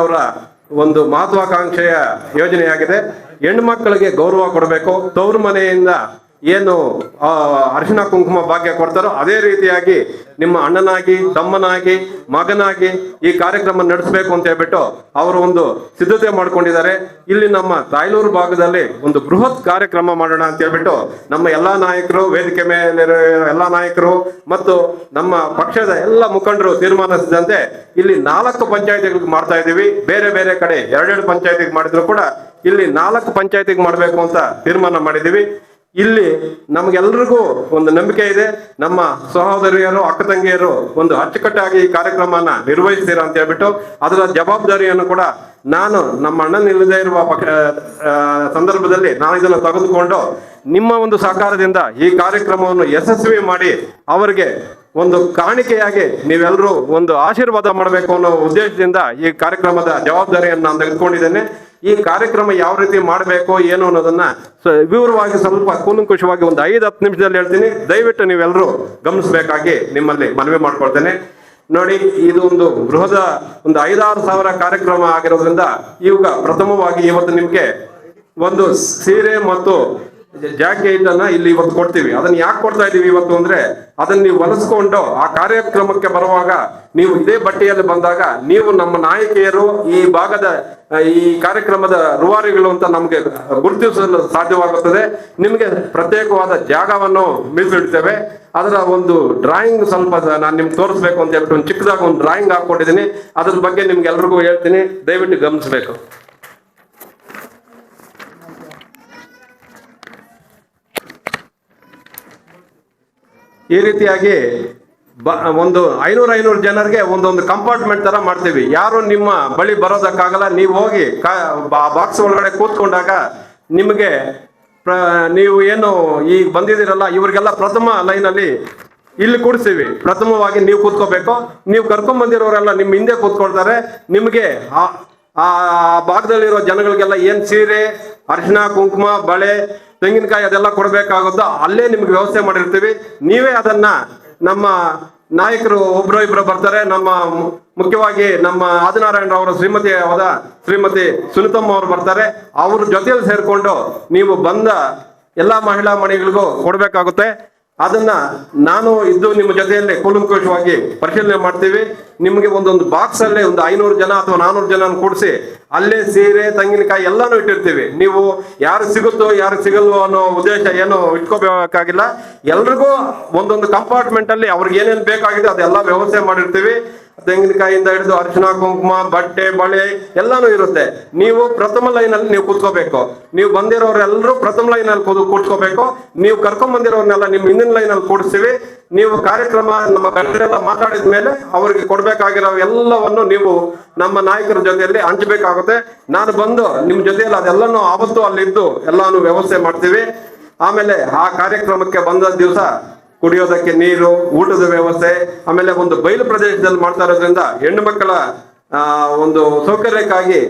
ಅವರ ಒಂದು ಮಹತ್ವಾಕಾಂಕ್ಷೆಯ ಯೋಜನೆಯಾಗಿದೆ. ಹೆಣ್ಮಕ್ಳಿಗೆ ಗೌರವ ಕೊಡಬೇಕು. ತವರು ಮನೆಯಿಂದ ಏನು ಅರಿಶಿಣ ಕುಂಕುಮ ಭಾಗ್ಯ ಕೊಡ್ತಾರೋ ಅದೇ ರೀತಿಯಾಗಿ ನಿಮ್ಮ ಅಣ್ಣನಾಗಿ, ತಮ್ಮನಾಗಿ, ಮಗನಾಗಿ ಈ ಕಾರ್ಯಕ್ರಮ ನಡೆಸಬೇಕು ಅಂತ ಹೇಳ್ಬಿಟ್ಟು ಅವರು ಒಂದು ಸಿದ್ಧತೆ ಮಾಡ್ಕೊಂಡಿದ್ದಾರೆ. ಇಲ್ಲಿ ನಮ್ಮ ತಾಯ್ಲೂರು ಭಾಗದಲ್ಲಿ ಒಂದು ಬೃಹತ್ ಕಾರ್ಯಕ್ರಮ ಮಾಡೋಣ ಅಂತ ಹೇಳ್ಬಿಟ್ಟು ನಮ್ಮ ಎಲ್ಲಾ ನಾಯಕರು, ವೇದಿಕೆ ಮೇಲೆ ಎಲ್ಲಾ ನಾಯಕರು ಮತ್ತು ನಮ್ಮ ಪಕ್ಷದ ಎಲ್ಲ ಮುಖಂಡರು ತೀರ್ಮಾನಿಸಿದಂತೆ ಇಲ್ಲಿ ನಾಲ್ಕು ಪಂಚಾಯತಿಗಳಿಗೆ ಮಾಡ್ತಾ ಇದ್ದೀವಿ. ಬೇರೆ ಬೇರೆ ಕಡೆ ಎರಡೆರಡು ಪಂಚಾಯತಿಗೆ ಮಾಡಿದ್ರು ಕೂಡ ಇಲ್ಲಿ ನಾಲ್ಕು ಪಂಚಾಯತಿಗೆ ಮಾಡಬೇಕು ಅಂತ ತೀರ್ಮಾನ ಮಾಡಿದ್ದೀವಿ. ಇಲ್ಲಿ ನಮ್ಗೆಲ್ರಿಗೂ ಒಂದು ನಂಬಿಕೆ ಇದೆ. ನಮ್ಮ ಸಹೋದರಿಯರು, ಅಕ್ಕ ತಂಗಿಯರು ಒಂದು ಅಚ್ಚುಕಟ್ಟಾಗಿ ಈ ಕಾರ್ಯಕ್ರಮನ ನಿರ್ವಹಿಸ್ತೀರಾ ಅಂತ ಹೇಳ್ಬಿಟ್ಟು ಅದರ ಜವಾಬ್ದಾರಿಯನ್ನು ಕೂಡ ನಾನು ನಮ್ಮ ಅಣ್ಣನ ಇಲ್ಲದೆ ಇರುವ ಪಕ್ಷ ಸಂದರ್ಭದಲ್ಲಿ ನಾನು ಇದನ್ನು ತೆಗೆದುಕೊಂಡು ನಿಮ್ಮ ಒಂದು ಸಹಕಾರದಿಂದ ಈ ಕಾರ್ಯಕ್ರಮವನ್ನು ಯಶಸ್ವಿ ಮಾಡಿ ಅವರಿಗೆ ಒಂದು ಕಾಣಿಕೆಯಾಗಿ ನೀವೆಲ್ಲರೂ ಒಂದು ಆಶೀರ್ವಾದ ಮಾಡಬೇಕು ಅನ್ನೋ ಉದ್ದೇಶದಿಂದ ಈ ಕಾರ್ಯಕ್ರಮದ ಜವಾಬ್ದಾರಿಯನ್ನು ನಾನು ತೆಗೆದುಕೊಂಡಿದ್ದೇನೆ. ಈ ಕಾರ್ಯಕ್ರಮ ಯಾವ ರೀತಿ ಮಾಡಬೇಕು, ಏನು ಅನ್ನೋದನ್ನ ವಿವರವಾಗಿ ಸ್ವಲ್ಪ ಕೂಲಂಕುಷವಾಗಿ ಒಂದು ಐದು, ಹತ್ತು ನಿಮಿಷದಲ್ಲಿ ಹೇಳ್ತೀನಿ. ದಯವಿಟ್ಟು ನೀವೆಲ್ಲರೂ ಗಮನಿಸಬೇಕಾಗಿ ನಿಮ್ಮಲ್ಲಿ ಮನವಿ ಮಾಡ್ಕೊಳ್ತೇನೆ. ನೋಡಿ, ಇದು ಒಂದು ಬೃಹದ ಒಂದು ಐದಾರು ಸಾವಿರ ಕಾರ್ಯಕ್ರಮ ಆಗಿರೋದ್ರಿಂದ ಇವಾಗ ಪ್ರಥಮವಾಗಿ ಇವತ್ತು ನಿಮ್ಗೆ ಒಂದು ಸೀರೆ ಮತ್ತು ಅನ್ನ ಇಲ್ಲಿ ಇವತ್ತು ಕೊಡ್ತೀವಿ. ಅದನ್ನ ಯಾಕೆ ಕೊಡ್ತಾ ಇದೀವಿ ಇವತ್ತು ಅಂದ್ರೆ, ಅದನ್ನ ನೀವು ಹೊಲಿಸ್ಕೊಂಡು ಆ ಕಾರ್ಯಕ್ರಮಕ್ಕೆ ಬರುವಾಗ ನೀವು ಇದೇ ಬಟ್ಟೆಯಲ್ಲಿ ಬಂದಾಗ ನೀವು ನಮ್ಮ ನಾಯಕಿಯರು ಈ ಭಾಗದ, ಈ ಕಾರ್ಯಕ್ರಮದ ರೂವಾರಿಗಳು ಅಂತ ನಮ್ಗೆ ಗುರುತಿಸಲು ಸಾಧ್ಯವಾಗುತ್ತದೆ. ನಿಮಗೆ ಪ್ರತ್ಯೇಕವಾದ ಜಾಗವನ್ನು ಮೀಸಲಿಡ್ತೇವೆ. ಅದರ ಒಂದು ಡ್ರಾಯಿಂಗ್ ಸ್ವಲ್ಪ ನಾನು ನಿಮ್ಗೆ ತೋರಿಸ್ಬೇಕು ಅಂತ ಹೇಳ್ಬಿಟ್ಟು ಒಂದು ಚಿಕ್ಕದಾಗ ಒಂದು ಡ್ರಾಯಿಂಗ್ ಹಾಕೊಂಡಿದ್ದೀನಿ ಅದ್ರ ಬಗ್ಗೆ ನಿಮ್ಗೆ ಎಲ್ರಿಗೂ ಹೇಳ್ತೀನಿ. ದಯವಿಟ್ಟು ಗಮನಿಸಬೇಕು. ಈ ರೀತಿಯಾಗಿ ಬ- ಒಂದು ಐನೂರು ಐನೂರು ಜನರಿಗೆ ಒಂದೊಂದು ಕಂಪಾರ್ಟ್ಮೆಂಟ್ ತರ ಮಾಡ್ತೀವಿ. ಯಾರು ನಿಮ್ಮ ಬಳಿ ಬರೋದಕ್ಕಾಗಲ್ಲ, ನೀವು ಹೋಗಿ ಬಾಕ್ಸ್ ಒಳಗಡೆ ಕೂತ್ಕೊಂಡಾಗ ನಿಮಗೆ ನೀವು ಏನು ಈಗ ಬಂದಿದ್ದೀರಲ್ಲ, ಇವರಿಗೆಲ್ಲ ಪ್ರಥಮ ಲೈನಲ್ಲಿ ಇಲ್ಲಿ ಕೂಡಿಸ್ತೀವಿ ಪ್ರಥಮವಾಗಿ ನೀವು ಕೂತ್ಕೋಬೇಕು. ನೀವು ಕರ್ಕೊಂಡ್ ಬಂದಿರೋರೆಲ್ಲ ನಿಮ್ಮ ಹಿಂದೆ ಕೂತ್ಕೊಳ್ತಾರೆ. ನಿಮಗೆ ಆ ಭಾಗದಲ್ಲಿರೋ ಜನಗಳಿಗೆಲ್ಲ ಏನ್ ಸೀರೆ, ಅರಿಶಿಣ, ಕುಂಕುಮ, ಬಳೆ, ತೆಂಗಿನಕಾಯಿ ಅದೆಲ್ಲ ಕೊಡಬೇಕಾಗುತ್ತೋ ಅಲ್ಲೇ ನಿಮ್ಗೆ ವ್ಯವಸ್ಥೆ ಮಾಡಿರ್ತೀವಿ. ನೀವೇ ಅದನ್ನ ನಮ್ಮ ನಾಯಕರು ಒಬ್ರು ಇಬ್ರು ಬರ್ತಾರೆ. ನಮ್ಮ ಮುಖ್ಯವಾಗಿ ನಮ್ಮ ಆದಿನಾರಾಯಣ ಅವರ ಶ್ರೀಮತಿ ಆದ ಶ್ರೀಮತಿ ಸುನಿತಮ್ಮ ಅವರು ಬರ್ತಾರೆ. ಅವ್ರ ಜೊತೆಯಲ್ಲಿ ಸೇರ್ಕೊಂಡು ನೀವು ಬಂದ ಎಲ್ಲಾ ಮಹಿಳಾ ಮನೆಗಳಿಗೂ ಕೊಡ್ಬೇಕಾಗುತ್ತೆ. ಅದನ್ನ ನಾನು ಇದ್ದು ನಿಮ್ಮ ಜೊತೆಯಲ್ಲೇ ಕೂಲಂಕೋಶವಾಗಿ ಪರಿಶೀಲನೆ ಮಾಡ್ತೀವಿ. ನಿಮಗೆ ಒಂದೊಂದು ಬಾಕ್ಸ್ ಅಲ್ಲೇ ಒಂದು ಐನೂರು ಜನ ಅಥವಾ ನಾನೂರು ಜನ ಕೂಡಿಸಿ ಅಲ್ಲೇ ಸೀರೆ, ತೆಂಗಿನಕಾಯಿ ಎಲ್ಲಾನು ಇಟ್ಟಿರ್ತೀವಿ. ನೀವು ಯಾರು ಸಿಗುತ್ತೋ, ಯಾರು ಸಿಗಲ್ವೋ ಅನ್ನೋ ಉದ್ದೇಶ ಏನು ಇಟ್ಕೋಬೇಕಾಗಿಲ್ಲ. ಎಲ್ರಿಗೂ ಒಂದೊಂದು ಕಂಪಾರ್ಟ್ಮೆಂಟ್ ಅಲ್ಲಿ ಅವ್ರಿಗೆ ಏನೇನು ಬೇಕಾಗಿದೆ ಅದೆಲ್ಲ ವ್ಯವಸ್ಥೆ ಮಾಡಿರ್ತೀವಿ. ತೆಂಗಿನಕಾಯಿಯಿಂದ ಹಿಡಿದು ಅರಿಶಿಣ ಕುಂಕುಮ, ಬಟ್ಟೆ, ಬಳೆ ಎಲ್ಲಾನು ಇರುತ್ತೆ. ನೀವು ಪ್ರಥಮ ಲೈನ್ ಅಲ್ಲಿ ನೀವು ಕೂತ್ಕೋಬೇಕು. ನೀವು ಬಂದಿರೋರೆಲ್ಲರೂ ಪ್ರಥಮ ಲೈನ್ ಅಲ್ಲಿ ಕೂದು ಕೂತ್ಕೋಬೇಕು. ನೀವು ಕರ್ಕೊಂಡ್ ಬಂದಿರೋರ್ನೆಲ್ಲ ನಿಮ್ ಹಿಂದಿನ ಲೈನ್ ಅಲ್ಲಿ ಕೂಡಿಸ್ತೀವಿ. ನೀವು ಕಾರ್ಯಕ್ರಮ, ನಮ್ಮ ಗಣ್ಯರೆಲ್ಲ ಮಾತಾಡಿದ ಮೇಲೆ ಅವರಿಗೆ ಕೊಡ್ಬೇಕಾಗಿರೋ ಎಲ್ಲವನ್ನು ನೀವು ನಮ್ಮ ನಾಯಕರ ಜೊತೆಯಲ್ಲಿ ಹಂಚಬೇಕಾಗುತ್ತೆ. ನಾನು ಬಂದು ನಿಮ್ ಜೊತೆಯಲ್ಲಿ ಅದೆಲ್ಲನೂ ಆವತ್ತು ಅಲ್ಲಿದ್ದು ಎಲ್ಲಾನು ವ್ಯವಸ್ಥೆ ಮಾಡ್ತೀವಿ. ಆಮೇಲೆ ಆ ಕಾರ್ಯಕ್ರಮಕ್ಕೆ ಬಂದ ದಿವಸ ಕುಡಿಯೋದಕ್ಕೆ ನೀರು, ಊಟದ ವ್ಯವಸ್ಥೆ, ಆಮೇಲೆ ಒಂದು ಬಯಲು ಪ್ರದೇಶದಲ್ಲಿ ಮಾಡ್ತಾ ಇರೋದ್ರಿಂದ ಹೆಣ್ಣು ಮಕ್ಕಳ ಒಂದು ಸೌಕರ್ಯಕ್ಕಾಗಿ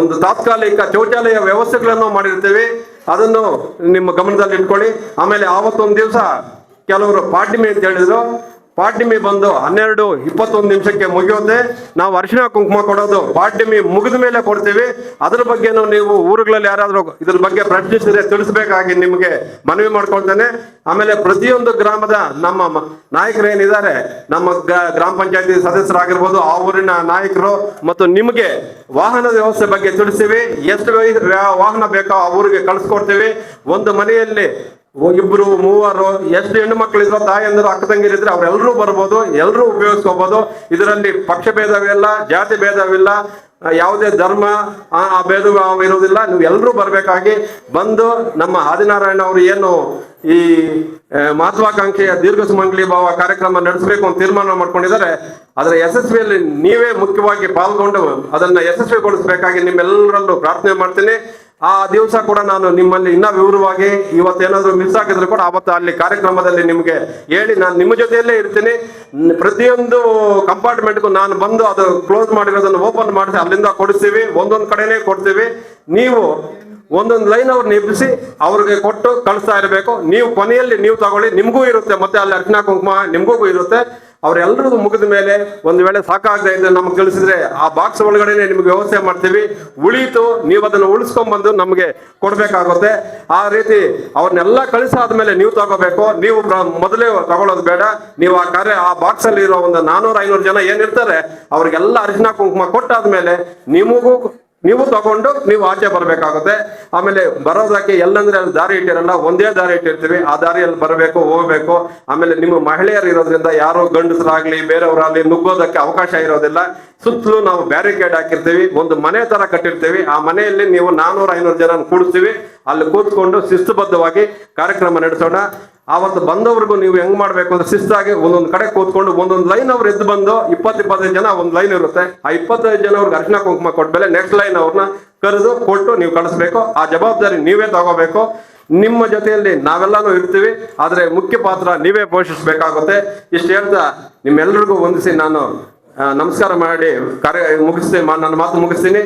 ಒಂದು ತಾತ್ಕಾಲಿಕ ಶೌಚಾಲಯ ವ್ಯವಸ್ಥೆಗಳನ್ನು ಮಾಡಿರ್ತೇವೆ. ಅದನ್ನು ನಿಮ್ಮ ಗಮನದಲ್ಲಿ ಇಟ್ಕೊಳ್ಳಿ ಆಮೇಲೆ ಆವತ್ತೊಂದು ದಿವಸ ಕೆಲವರು ಪಾಡ್ಯಮಿ ಅಂತ ಹೇಳಿದ್ರು. ಪಾಡ್ಯಮಿ ಬಂದು ಹನ್ನೆರಡು ಇಪ್ಪತ್ತೊಂದು ನಿಮಿಷಕ್ಕೆ ಮುಗಿಯೋದೆ ನಾವು ಅರಿಶಿಣ ಕುಂಕುಮ ಕೊಡೋದು ಪಾಡ್ಯಮಿ ಮುಗಿದ ಮೇಲೆ ಕೊಡ್ತೀವಿ. ಅದ್ರ ಬಗ್ಗೆ ನೀವು ಊರುಗಳಲ್ಲಿ ಯಾರಾದರೂ ಇದ್ರ ಬಗ್ಗೆ ಪ್ರಶ್ನಿಸಿದ್ರೆ ತಿಳಿಸ್ಬೇಕಾಗಿ ನಿಮಗೆ ಮನವಿ ಮಾಡ್ಕೊಳ್ತೇನೆ. ಆಮೇಲೆ ಪ್ರತಿಯೊಂದು ಗ್ರಾಮದ ನಮ್ಮ ನಾಯಕರು ಏನಿದ್ದಾರೆ, ನಮ್ಮ ಗ್ರಾಮ ಪಂಚಾಯತಿ ಸದಸ್ಯರಾಗಿರ್ಬೋದು, ಆ ಊರಿನ ನಾಯಕರು ಮತ್ತು ನಿಮಗೆ ವಾಹನದ ವ್ಯವಸ್ಥೆ ಬಗ್ಗೆ ತಿಳಿಸ್ತೀವಿ. ಎಷ್ಟು ವಾಹನ ಬೇಕೋ ಆ ಊರಿಗೆ ಕಳಿಸ್ಕೊಡ್ತೀವಿ. ಒಂದು ಮನೆಯಲ್ಲಿ ಇಬ್ರು ಮೂವರು, ಎಷ್ಟು ಹೆಣ್ಣು ಮಕ್ಕಳಿದ್ರು ತಾಯಂದಿರು ಅಕ್ಕ ತಂಗಿರಿದ್ರೆ ಅವರೆಲ್ಲರೂ ಬರ್ಬೋದು ಎಲ್ಲರೂ ಉಪಯೋಗಿಸ್ಕೋಬಹುದು ಇದರಲ್ಲಿ ಪಕ್ಷ ಭೇದವಿಲ್ಲ, ಜಾತಿ ಭೇದವಿಲ್ಲ, ಯಾವುದೇ ಧರ್ಮ, ಆ ಭೇದ ಭಾವ ಇರುವುದಿಲ್ಲ. ನೀವು ಎಲ್ಲರೂ ಬರಬೇಕಾಗಿ ಬಂದು ನಮ್ಮ ಆದಿನಾರಾಯಣ ಅವರು ಏನು ಈ ಮಹತ್ವಾಕಾಂಕ್ಷೆಯ ದೀರ್ಘ ಸುಮಂಗಲಿ ಭಾವ ಕಾರ್ಯಕ್ರಮ ನಡೆಸಬೇಕು ಅಂತ ತೀರ್ಮಾನ ಮಾಡ್ಕೊಂಡಿದ್ದಾರೆ. ಅದರ ಯಶಸ್ವಿಯಲ್ಲಿ ನೀವೇ ಮುಖ್ಯವಾಗಿ ಪಾಲ್ಗೊಂಡು ಅದನ್ನ ಯಶಸ್ವಿಗೊಳಿಸಬೇಕಾಗಿ ನಿಮ್ಮೆಲ್ಲರಲ್ಲೂ ಪ್ರಾರ್ಥನೆ ಮಾಡ್ತೀನಿ. ಆ ದಿವಸ ಕೂಡ ನಾನು ನಿಮ್ಮಲ್ಲಿ ಇನ್ನ ವಿವರವಾಗಿ ಇವತ್ತೇನಾದ್ರೂ ಮಿಸ್ ಆಗಿದ್ರು ಕೂಡ ಅವತ್ತು ಅಲ್ಲಿ ಕಾರ್ಯಕ್ರಮದಲ್ಲಿ ನಿಮಗೆ ಹೇಳಿ ನಾನು ನಿಮ್ಮ ಜೊತೆಯಲ್ಲೇ ಇರ್ತೀನಿ. ಪ್ರತಿಯೊಂದು ಕಂಪಾರ್ಟ್ಮೆಂಟ್ಗೂ ನಾನು ಬಂದು ಅದು ಕ್ಲೋಸ್ ಮಾಡಿರೋದನ್ನು ಓಪನ್ ಮಾಡಿಸಿ ಅಲ್ಲಿಂದ ಕೊಡಿಸ್ತೀವಿ. ಒಂದೊಂದು ಕಡೆನೇ ಕೊಡ್ತೀವಿ. ನೀವು ಒಂದೊಂದು ಲೈನ್ ಅವ್ರನ್ನ ಎಬ್ಬಿಸಿ ಅವ್ರಿಗೆ ಕೊಟ್ಟು ಕಳಿಸ್ತಾ ಇರಬೇಕು. ನೀವು ಕೊನೆಯಲ್ಲಿ ನೀವು ತಗೊಳ್ಳಿ. ನಿಮಗೂ ಇರುತ್ತೆ. ಮತ್ತೆ ಅಲ್ಲಿ ಅರ್ಚನಾ ಕುಂಕುಮ ನಿಮಗೂ ಇರುತ್ತೆ. ಅವರೆಲ್ಲರದು ಮುಗಿದ ಮೇಲೆ ಒಂದು ವೇಳೆ ಸಾಕಾಗದೆ ಇದ್ರೆ ನಮ್ಗೆ ತಿಳಿಸಿದ್ರೆ ಆ ಬಾಕ್ಸ್ ಒಳಗಡೆನೆ ನಿಮ್ಗೆ ವ್ಯವಸ್ಥೆ ಮಾಡ್ತೀವಿ. ಉಳೀತು, ನೀವು ಅದನ್ನು ಉಳಿಸ್ಕೊಂಡ್ಬಂದು ನಮಗೆ ಕೊಡ್ಬೇಕಾಗುತ್ತೆ. ಆ ರೀತಿ ಅವ್ರನ್ನೆಲ್ಲ ಕಳಿಸಾದ್ಮೇಲೆ ನೀವು ತಗೋಬೇಕು. ನೀವು ಮೊದಲೇ ತಗೊಳ್ಳೋದು ಬೇಡ. ನೀವು ಆ ಕಾರ್ಯ ಆ ಬಾಕ್ಸ್ ಅಲ್ಲಿ ಇರೋ ಒಂದು ನಾನೂರ ಐನೂರು ಜನ ಏನಿರ್ತಾರೆ, ಅವ್ರಿಗೆಲ್ಲ ಅರಿಶಿನ ಕುಂಕುಮ ಕೊಟ್ಟಾದ್ಮೇಲೆ ನಿಮಗೂ ನೀವು ತಗೊಂಡು ನೀವು ಆಚೆ ಬರ್ಬೇಕಾಗುತ್ತೆ. ಆಮೇಲೆ ಬರೋದಕ್ಕೆ ಎಲ್ಲಂದ್ರೆ ಅಲ್ಲಿ ದಾರಿ ಇಟ್ಟಿರಲ್ಲ, ಒಂದೇ ದಾರಿ ಇಟ್ಟಿರ್ತೀವಿ. ಆ ದಾರಿಯಲ್ಲಿ ಬರಬೇಕು, ಹೋಗ್ಬೇಕು. ಆಮೇಲೆ ನಿಮ್ಮ ಮಹಿಳೆಯರು ಇರೋದ್ರಿಂದ ಯಾರೋ ಗಂಡಸರಾಗ್ಲಿ, ಬೇರೆಯವರಾಗ್ಲಿ ನುಗ್ಗೋದಕ್ಕೆ ಅವಕಾಶ ಇರೋದಿಲ್ಲ. ಸುತ್ತಲೂ ನಾವು ಬ್ಯಾರಿಕೇಡ್ ಹಾಕಿರ್ತೀವಿ. ಒಂದು ಮನೆ ತರ ಕಟ್ಟಿರ್ತೀವಿ. ಆ ಮನೆಯಲ್ಲಿ ನೀವು ನಾನೂರ ಐನೂರು ಜನ ಕೂಡಿಸ್ತೀವಿ. ಅಲ್ಲಿ ಕೂತ್ಕೊಂಡು ಶಿಸ್ತುಬದ್ಧವಾಗಿ ಕಾರ್ಯಕ್ರಮ ನಡೆಸೋಣ. ಆವತ್ತು ಬಂದವ್ರಿಗೂ ನೀವು ಹೆಂಗ್ ಮಾಡ್ಬೇಕು ಅಂದ್ರೆ ಶಿಸ್ತಾಗಿ ಒಂದೊಂದು ಕಡೆ ಕೂತ್ಕೊಂಡು ಒಂದೊಂದು ಲೈನ್ ಅವ್ರು ಎದ್ದು ಬಂದು ಇಪ್ಪತ್ತು ಇಪ್ಪತ್ತೈದು ಜನ ಒಂದು ಲೈನ್ ಇರುತ್ತೆ. ಆ ಇಪ್ಪತ್ತೈದು ಜನ ಅವ್ರಿಗೆ ಅರ್ಶಿನ ಕುಂಕುಮ ಕೊಟ್ಮೇಲೆ ನೆಕ್ಸ್ಟ್ ಲೈನ್ ಅವ್ರನ್ನ ಕರೆದು ಕೊಟ್ಟು ನೀವು ಕಳಿಸ್ಬೇಕು. ಆ ಜವಾಬ್ದಾರಿ ನೀವೇ ತಗೋಬೇಕು. ನಿಮ್ಮ ಜೊತೆಯಲ್ಲಿ ನಾವೆಲ್ಲಾನು ಇರ್ತೀವಿ. ಆದ್ರೆ ಮುಖ್ಯ ಪಾತ್ರ ನೀವೇ ಪೋಷಿಸಬೇಕಾಗುತ್ತೆ. ಇಷ್ಟು ಹೇಳ್ತಾ ನಿಮ್ಮೆಲ್ಲರಿಗೂ ಹೊಂದಿಸಿ ನಾನು ನಮಸ್ಕಾರ ಮಾಡಿ ಕಾರ್ಯ ಮುಗಿಸ್ತೀನಿ ನನ್ನ ಮಾತು ಮುಗಿಸ್ತೀನಿ.